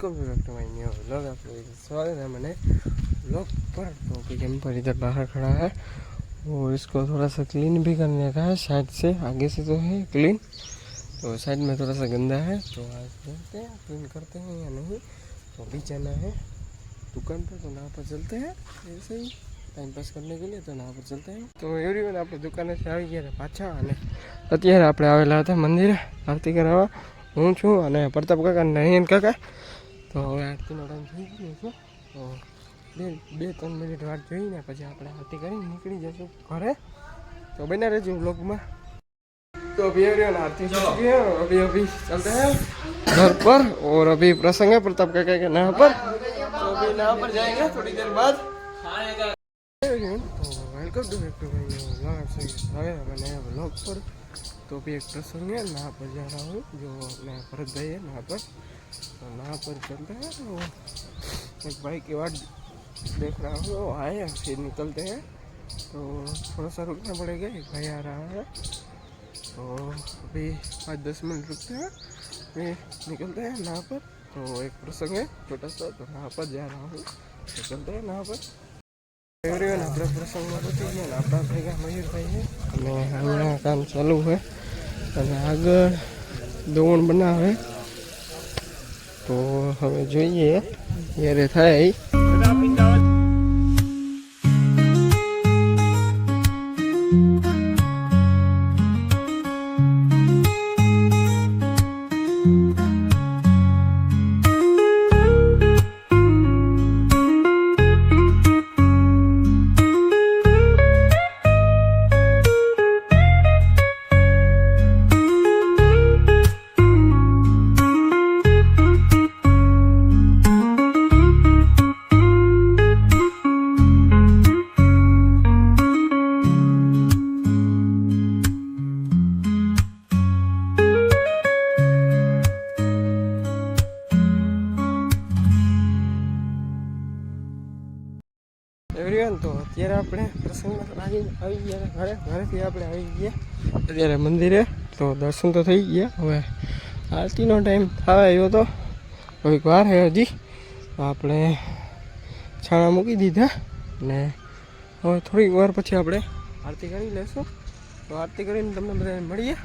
welcome to doctor my new vlog आप लोगों का स्वागत है मैंने व्लॉग पर तो अभी हम पर इधर बाहर खड़ा है और इसको थोड़ा सा क्लीन भी करने का है साइड से आगे से तो है क्लीन तो साइड में थोड़ा सा गंदा है तो आज देखते हैं क्लीन करते हैं या नहीं तो अभी जाना है दुकान पर तो वहाँ पर चलते हैं ऐसे ही ટાઈમ પાસ કરને કે लिए તો ના પર ચલતે हैं તો એવરીવન આપણે દુકાનેથી આવી ગયા હતા પાછા અને અત્યારે આપણે આવેલા હતા મંદિરે આરતી કરાવવા હું છું અને પ્રતાપ કાકા અને નયન કાકા તો હવે આરતીનો ટાઈમ થઈ ગયો છે તો બે બે ત્રણ મિનિટ વાટ જોઈને પછી આપણે આરતી કરીને નીકળી જશું ઘરે તો બના રહેજો વ્લોગમાં तो अभी एवरीवन आरती हो चुकी है और अभी अभी चलते हैं घर पर और अभी प्रसंग है प्रताप काका के नहा पर तो अभी नहा पर जाएंगे थोड़ी देर बाद एवरीवन तो welcome to back to my new vlog आप सभी का स्वागत है हमारे नए व्लॉग पर तो अभी एक प्रसंग है नहा पर जा रहा हूँ जो अपने भरत भाई है नहा पर तो नहा पर चलते हैं तो एक भाई की वाट देख रहा हूँ वो आए फिर निकलते हैं तो थोड़ा सा रुकना पड़ेगा एक भाई आ रहा है तो अभी पाँच दस मिनट रुकते हैं फिर निकलते हैं नहा पर तो एक प्रसंग है छोटा सा तो नहा पर जा रहा हूँ तो चलते हैं नहा पर એવરીવન આપણે પ્રસંગમાં પહોંચી ગયા ને આપણા ભેગા મયુરભાઈ છે અને અહીંયા કામ ચાલુ છે અને આગળ દોણ બનાવે તો હવે જોઈએ ત્યારે થાય એવરીવન તો અત્યારે આપણે પ્રસંગમાં આવી ગયા ઘરે. ઘરેથી આપણે આવી ગયા. અત્યારે મંદિરે તો દર્શન તો થઈ ગયા. હવે આરતીનો ટાઈમ થવા આવ્યો તો થોડીક વાર હે હજી. આપણે છાણા મૂકી દીધા ને હવે થોડીક વાર પછી આપણે આરતી કરી લેશું તો આરતી કરીને તમને બધાને મળીએ.